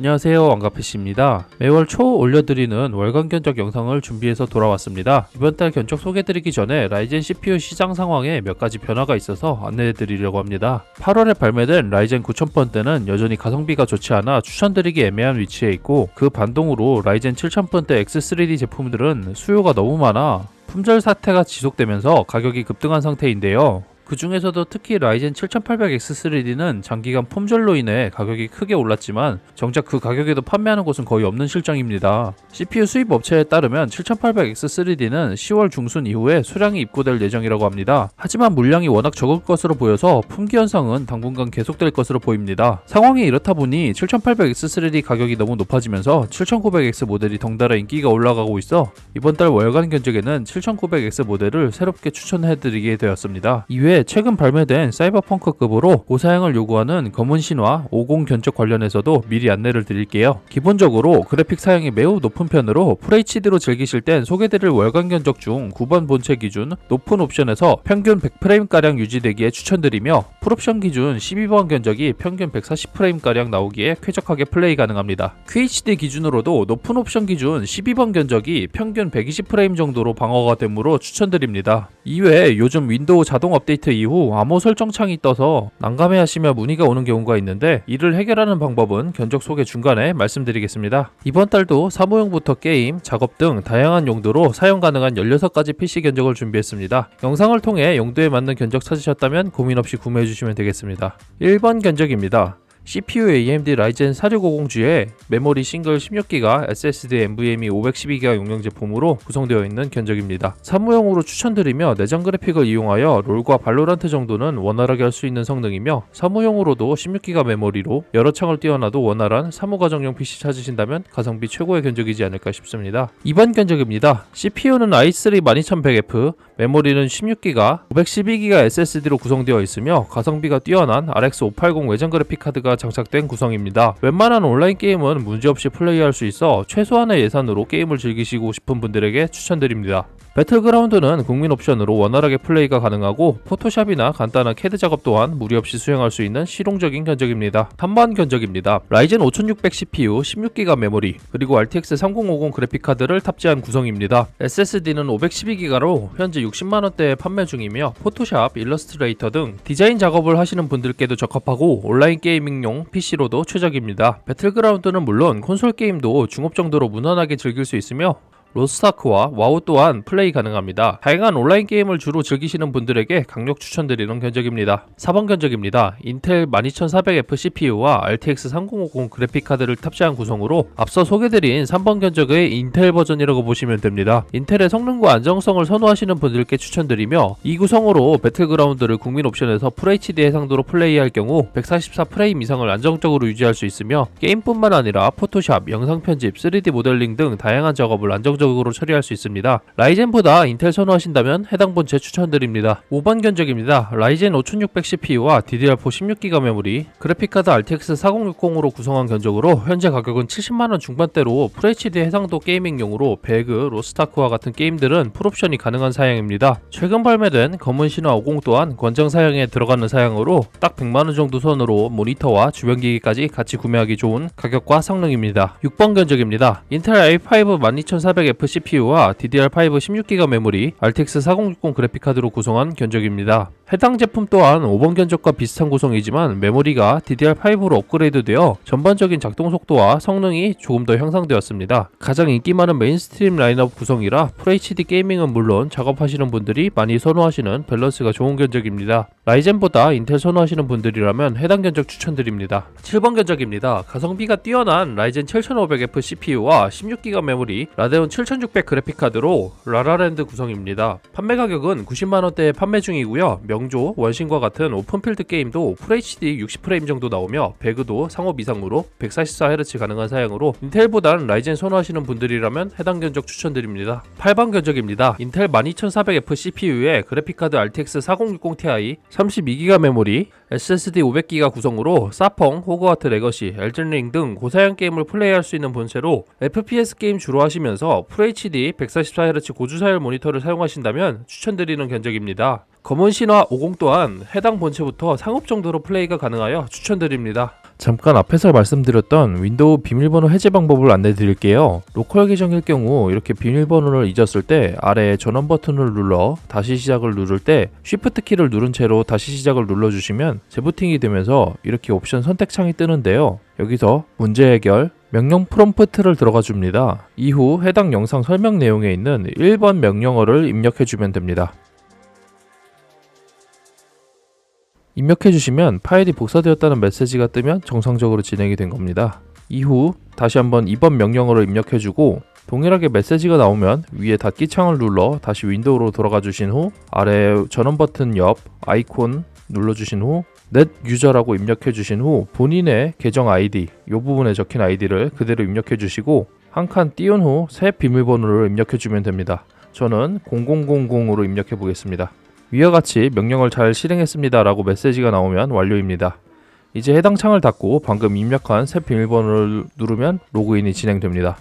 안녕하세요 왕가피씨입니다. 매월 초 올려드리는 월간 견적 영상을 준비해서 돌아왔습니다. 이번 달 견적 소개드리기 전에 라이젠 CPU 시장 상황에 몇 가지 변화가 있어서 안내해드리려고 합니다. 8월에 발매된 라이젠 9000번대는 여전히 가성비가 좋지 않아 추천드리기 애매한 위치에 있고 그 반동으로 라이젠 7000번대 X3D 제품들은 수요가 너무 많아 품절 사태가 지속되면서 가격이 급등한 상태인데요. 그 중에서도 특히 라이젠 7800X3D는 장기간 품절로 인해 가격이 크게 올랐지만 정작 그 가격에도 판매하는 곳은 거의 없는 실정입니다. CPU 수입 업체에 따르면 7800X3D는 10월 중순 이후에 수량이 입고될 예정이라고 합니다. 하지만 물량이 워낙 적을 것으로 보여서 품귀 현상은 당분간 계속될 것으로 보입니다. 상황이 이렇다 보니 7800X3D 가격이 너무 높아지면서 7900X 모델이 덩달아 인기가 올라가고 있어 이번 달 월간 견적에는 7900X 모델을 새롭게 추천해드리게 되었습니다. 이외에 최근 발매된 사이버펑크급으로 고사양을 요구하는 검은 신화 50 견적 관련해서도 미리 안내를 드릴게요. 기본적으로 그래픽 사양이 매우 높은 편으로 FHD로 즐기실 땐 소개드릴 월간 견적 중 9번 본체 기준 높은 옵션에서 평균 100프레임가량 유지되기에 추천드리며 풀옵션 기준 12번 견적이 평균 140프레임가량 나오기에 쾌적하게 플레이 가능합니다. QHD 기준으로도 높은 옵션 기준 12번 견적이 평균 120프레임 정도로 방어가 되므로 추천드립니다. 이외에 요즘 윈도우 자동 업데이트 이후 암호 설정 창이 떠서 난감해하시며 문의가 오는 경우가 있는데 이를 해결하는 방법은 견적 소개 중간에 말씀드리겠습니다. 이번 달도 사무용부터 게임, 작업 등 다양한 용도로 사용 가능한 16가지 PC 견적을 준비했습니다. 영상을 통해 용도에 맞는 견적 찾으셨다면 고민 없이 구매해 주시면 되겠습니다. 1번 견적입니다. CPU AMD 라이젠 4650G에 메모리 싱글 16기가 SSD NVMe 512기가 용량 제품으로 구성되어 있는 견적입니다. 사무용으로 추천드리며 내장 그래픽을 이용하여 롤과 발로란트 정도는 원활하게 할 수 있는 성능이며 사무용으로도 16기가 메모리로 여러 창을 띄워놔도 원활한 사무 가정용 PC 찾으신다면 가성비 최고의 견적이지 않을까 싶습니다. 2번 견적입니다. CPU는 i3 12100F, 메모리는 16기가, 512기가 SSD로 구성되어 있으며 가성비가 뛰어난 RX 580 외장 그래픽 카드가 장착된 구성입니다. 웬만한 온라인 게임은 문제없이 플레이할 수 있어 최소한의 예산으로 게임을 즐기시고 싶은 분들에게 추천드립니다. 배틀그라운드는 국민 옵션으로 원활하게 플레이가 가능하고 포토샵이나 간단한 캐드 작업 또한 무리 없이 수행할 수 있는 실용적인 견적입니다. 3번 견적입니다. 라이젠 5600 CPU, 16기가 메모리, 그리고 RTX 3050 그래픽 카드를 탑재한 구성입니다. SSD는 512기가로 현재 60만원대에 판매 중이며 포토샵, 일러스트레이터 등 디자인 작업을 하시는 분들께도 적합하고 온라인 게이밍용 PC로도 최적입니다. 배틀그라운드는 물론 콘솔 게임도 중업 정도로 무난하게 즐길 수 있으며 로스타크와 와우 또한 플레이 가능합니다. 다양한 온라인 게임을 주로 즐기시는 분들에게 강력 추천드리는 견적입니다. 4번 견적입니다. 인텔 12400F CPU와 RTX 3050 그래픽 카드를 탑재한 구성으로 앞서 소개드린 3번 견적의 인텔 버전이라고 보시면 됩니다. 인텔의 성능과 안정성을 선호하시는 분들께 추천드리며 이 구성으로 배틀그라운드를 국민 옵션에서 FHD 해상도로 플레이할 경우 144 프레임 이상을 안정적으로 유지할 수 있으며 게임뿐만 아니라 포토샵, 영상 편집, 3D 모델링 등 다양한 작업을 안정 적으로 처리할 수 있습니다. 라이젠보다 인텔 선호하신다면 해당 본체 추천드립니다. 5번 견적입니다. 라이젠 5600 CPU와 DDR4 16기가 메모리, 그래픽카드 RTX 4060으로 구성한 견적으로 현재 가격은 70만원 중반대로 FHD 해상도 게이밍용으로 배그, 로스타크와 같은 게임들은 풀옵션이 가능한 사양입니다. 최근 발매된 검은 신화 50 또한 권장 사양에 들어가는 사양으로 딱 100만원 정도 선으로 모니터와 주변기기까지 같이 구매하기 좋은 가격과 성능입니다. 6번 견적입니다. 인텔 i5 12400 F CPU와 DDR5 16기가 메모리, RTX 4060 그래픽카드로 구성한 견적입니다. 해당 제품 또한 5번 견적과 비슷한 구성이지만 메모리가 DDR5로 업그레이드되어 전반적인 작동 속도와 성능이 조금 더 향상되었습니다. 가장 인기 많은 메인스트림 라인업 구성이라 FHD 게이밍은 물론 작업하시는 분들이 많이 선호하시는 밸런스가 좋은 견적입니다. 라이젠보다 인텔 선호하시는 분들이라면 해당 견적 추천드립니다. 7번 견적입니다. 가성비가 뛰어난 라이젠 7500F CPU와 16기가 메모리, 라데온 7600 그래픽카드로 라라랜드 구성입니다. 판매 가격은 90만원대에 판매 중이고요. 명 조, 원신과 같은 오픈필드 게임도 FHD 60프레임 정도 나오며 배그도 상업 이상으로 144Hz 가능한 사양으로 인텔보다는 라이젠 선호하시는 분들이라면 해당 견적 추천드립니다. 8번 견적입니다. 인텔 12400F CPU에 그래픽카드 RTX 4060 Ti, 32기가 메모리, SSD 500기가 구성으로 사펑, 호그와트 레거시, 엘든링 등 고사양 게임을 플레이할 수 있는 본체로 FPS 게임 주로 하시면서 FHD 144Hz 고주사열 모니터를 사용하신다면 추천드리는 견적입니다. 검은 신화 50 또한 해당 본체부터 상업 정도로 플레이가 가능하여 추천드립니다. 잠깐 앞에서 말씀드렸던 윈도우 비밀번호 해제 방법을 안내 드릴게요. 로컬 계정일 경우 이렇게 비밀번호를 잊었을 때 아래에 전원 버튼을 눌러 다시 시작을 누를 때 Shift 키를 누른 채로 다시 시작을 눌러주시면 재부팅이 되면서 이렇게 옵션 선택창이 뜨는데요. 여기서 문제 해결, 명령 프롬프트를 들어가 줍니다. 이후 해당 영상 설명 내용에 있는 1번 명령어를 입력해 주면 됩니다. 입력해 주시면 파일이 복사되었다는 메시지가 뜨면 정상적으로 진행이 된 겁니다. 이후 다시 한번 2번 명령어를 입력해 주고 동일하게 메시지가 나오면 위에 닫기 창을 눌러 다시 윈도우로 돌아가 주신 후 아래 전원 버튼 옆 아이콘 눌러 주신 후 넷 유저라고 입력해 주신 후 본인의 계정 아이디 이 부분에 적힌 아이디를 그대로 입력해 주시고 한 칸 띄운 후 새 비밀번호를 입력해 주면 됩니다. 저는 0000으로 입력해 보겠습니다. 위와 같이 명령을 잘 실행했습니다 라고 메시지가 나오면 완료입니다. 이제 해당 창을 닫고 방금 입력한 새 비밀번호를 누르면 로그인이 진행됩니다.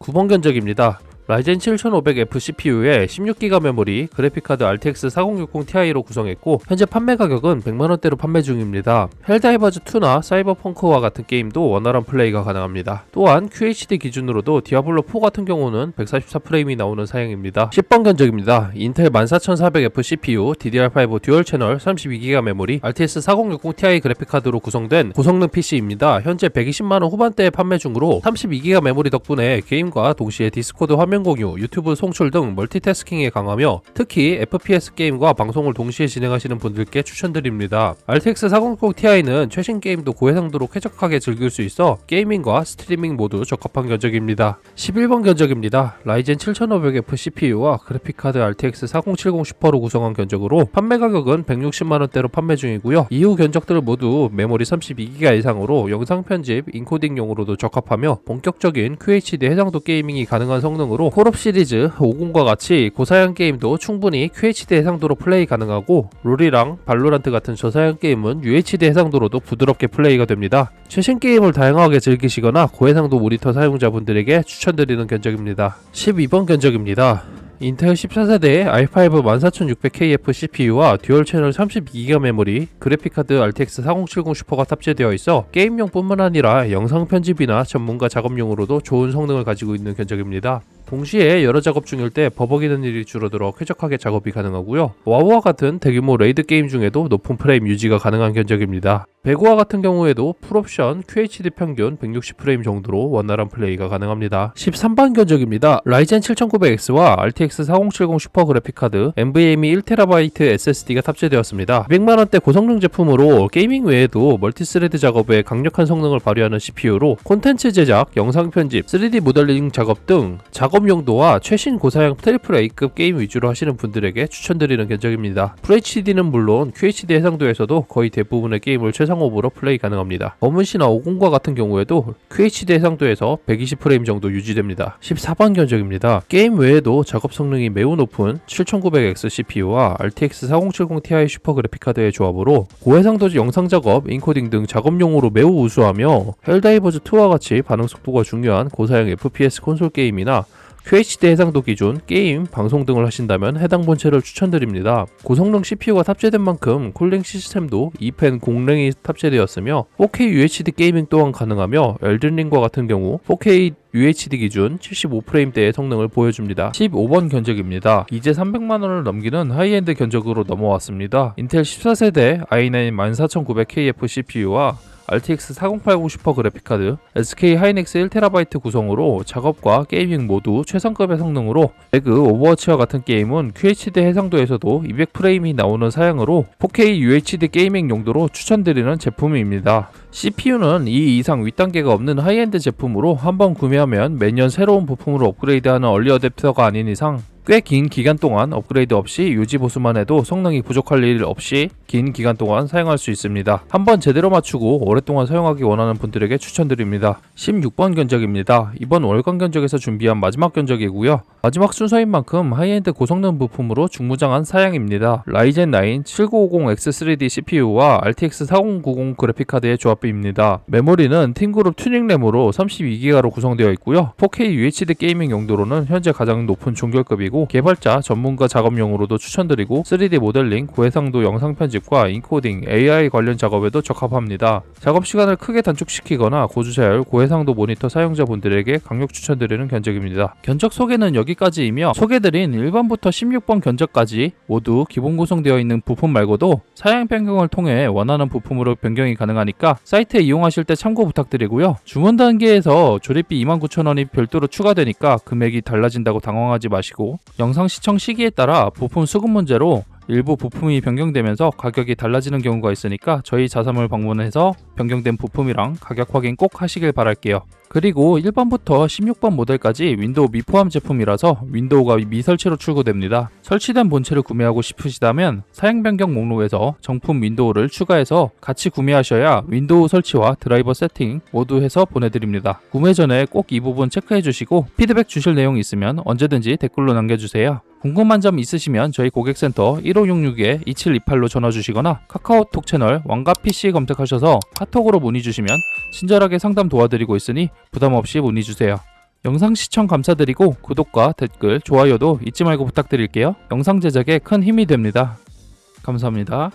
9번 견적입니다. 라이젠 7500F CPU에 16기가 메모리, 그래픽카드 RTX 4060 Ti로 구성했고 현재 판매 가격은 100만원대로 판매 중입니다. 헬다이버즈 2나 사이버펑크와 같은 게임도 원활한 플레이가 가능합니다. 또한 QHD 기준으로도 디아블로 4 같은 경우는 144프레임이 나오는 사양입니다. 10번 견적입니다. 인텔 14400F CPU, DDR5 듀얼 채널, 32기가 메모리, RTX 4060 Ti 그래픽카드로 구성된 고성능 PC입니다. 현재 120만원 후반대에 판매 중으로 32기가 메모리 덕분에 게임과 동시에 디스코드 화면 공유, 유튜브 송출 등 멀티태스킹에 강하며 특히 FPS 게임과 방송을 동시에 진행하시는 분들께 추천드립니다. RTX 4060 Ti는 최신 게임도 고해상도로 쾌적하게 즐길 수 있어 게이밍과 스트리밍 모두 적합한 견적입니다. 11번 견적입니다. 라이젠 7500F CPU와 그래픽카드 RTX 4070 슈퍼로 구성한 견적으로 판매 가격은 160만원대로 판매 중이고요. 이후 견적들 모두 메모리 32기가 이상으로 영상 편집, 인코딩용으로도 적합하며 본격적인 QHD 해상도 게이밍이 가능한 성능으로 콜옵 시리즈 50과 같이 고사양 게임도 충분히 QHD 해상도로 플레이 가능하고 롤이랑 발로란트 같은 저사양 게임은 UHD 해상도로도 부드럽게 플레이가 됩니다. 최신 게임을 다양하게 즐기시거나 고해상도 모니터 사용자분들에게 추천드리는 견적입니다. 12번 견적입니다. 인텔 14세대의 i5 14600KF CPU와 듀얼 채널 32기가 메모리, 그래픽카드 RTX 4070 슈퍼가 탑재되어 있어 게임용뿐만 아니라 영상 편집이나 전문가 작업용으로도 좋은 성능을 가지고 있는 견적입니다. 동시에 여러 작업 중일 때 버벅이는 일이 줄어들어 쾌적하게 작업이 가능하고요. 와우와 같은 대규모 레이드 게임 중에도 높은 프레임 유지가 가능한 견적입니다. 배구와 같은 경우에도 풀옵션 QHD 평균 160프레임 정도로 원활한 플레이가 가능합니다. 13번 견적입니다. 라이젠 7900X와 RTX 4070 슈퍼 그래픽카드, NVMe 1TB SSD가 탑재되었습니다. 200만원대 고성능 제품으로 게이밍 외에도 멀티스레드 작업에 강력한 성능을 발휘하는 CPU로 콘텐츠 제작, 영상 편집, 3D 모델링 작업 등 작업 용도와 최신 고사양 트리플 A급 게임 위주로 하시는 분들에게 추천드리는 견적입니다. FHD는 물론 QHD 해상도에서도 거의 대부분의 게임을 최상업으로 플레이 가능합니다. 어문시나 50과 같은 경우에도 QHD 해상도에서 120프레임 정도 유지됩니다. 14번 견적입니다. 게임 외에도 작업 성능이 매우 높은 7900X CPU와 RTX 4070 Ti 슈퍼 그래픽카드의 조합으로 고해상도 영상 작업, 인코딩 등 작업용으로 매우 우수하며 헬다이버즈 2와 같이 반응 속도가 중요한 고사양 FPS 콘솔 게임이나 QHD 해상도 기준, 게임, 방송 등을 하신다면 해당 본체를 추천드립니다. 고성능 CPU가 탑재된 만큼 쿨링 시스템도 2펜 공랭이 탑재되었으며 4K UHD 게이밍 또한 가능하며 엘든링과 같은 경우 4K UHD 기준 75프레임대의 성능을 보여줍니다. 15번 견적입니다. 이제 300만원을 넘기는 하이엔드 견적으로 넘어왔습니다. 인텔 14세대 i9 14900KF CPU와 RTX 4080 슈퍼 그래픽카드, SK 하이넥스 1TB 구성으로 작업과 게이밍 모두 최상급의 성능으로 배그, 오버워치와 같은 게임은 QHD 해상도에서도 200프레임이 나오는 사양으로 4K UHD 게이밍 용도로 추천드리는 제품입니다. CPU는 이 이상 윗단계가 없는 하이엔드 제품으로 한번 구매하면 매년 새로운 부품으로 업그레이드하는 얼리 어댑터가 아닌 이상 꽤 긴 기간 동안 업그레이드 없이 유지 보수만 해도 성능이 부족할 일 없이 긴 기간 동안 사용할 수 있습니다. 한번 제대로 맞추고 오랫동안 사용하기 원하는 분들에게 추천드립니다. 16번 견적입니다. 이번 월간 견적에서 준비한 마지막 견적이고요. 마지막 순서인 만큼 하이엔드 고성능 부품으로 중무장한 사양입니다. 라이젠 9 7950X3D CPU와 RTX 4090 그래픽카드의 조합입니다. 메모리는 팀그룹 튜닝램으로 32기가로 구성되어 있고요. 4K UHD 게이밍 용도로는 현재 가장 높은 종결급이고 추천드리고 개발자 전문가 작업용으로도 추천드리고 3D 모델링, 고해상도 영상 편집과 인코딩, AI 관련 작업에도 적합합니다. 작업 시간을 크게 단축시키거나 고주차율, 고해상도 모니터 사용자분들에게 강력 추천드리는 견적입니다. 견적 소개는 여기까지이며 소개드린 1번부터 16번 견적까지 모두 기본 구성되어 있는 부품 말고도 사양 변경을 통해 원하는 부품으로 변경이 가능하니까 사이트에 이용하실 때 참고 부탁드리고요. 주문 단계에서 조립비 29,000원이 별도로 추가되니까 금액이 달라진다고 당황하지 마시고 영상 시청 시기에 따라 부품 수급 문제로 일부 부품이 변경되면서 가격이 달라지는 경우가 있으니까 저희 자사몰 방문해서 변경된 부품이랑 가격 확인 꼭 하시길 바랄게요. 그리고 1번부터 16번 모델까지 윈도우 미포함 제품이라서 윈도우가 미설치로 출고됩니다. 설치된 본체를 구매하고 싶으시다면 사양 변경 목록에서 정품 윈도우를 추가해서 같이 구매하셔야 윈도우 설치와 드라이버 세팅 모두 해서 보내드립니다. 구매 전에 꼭 이 부분 체크해 주시고 피드백 주실 내용 있으면 언제든지 댓글로 남겨주세요. 궁금한 점 있으시면 저희 고객센터 1566-2728로 전화 주시거나 카카오톡 채널 왕가PC 검색하셔서 카톡으로 문의 주시면 친절하게 상담 도와드리고 있으니 부담 없이 문의 주세요. 영상 시청 감사드리고 구독과 댓글, 좋아요도 잊지 말고 부탁드릴게요. 영상 제작에 큰 힘이 됩니다. 감사합니다.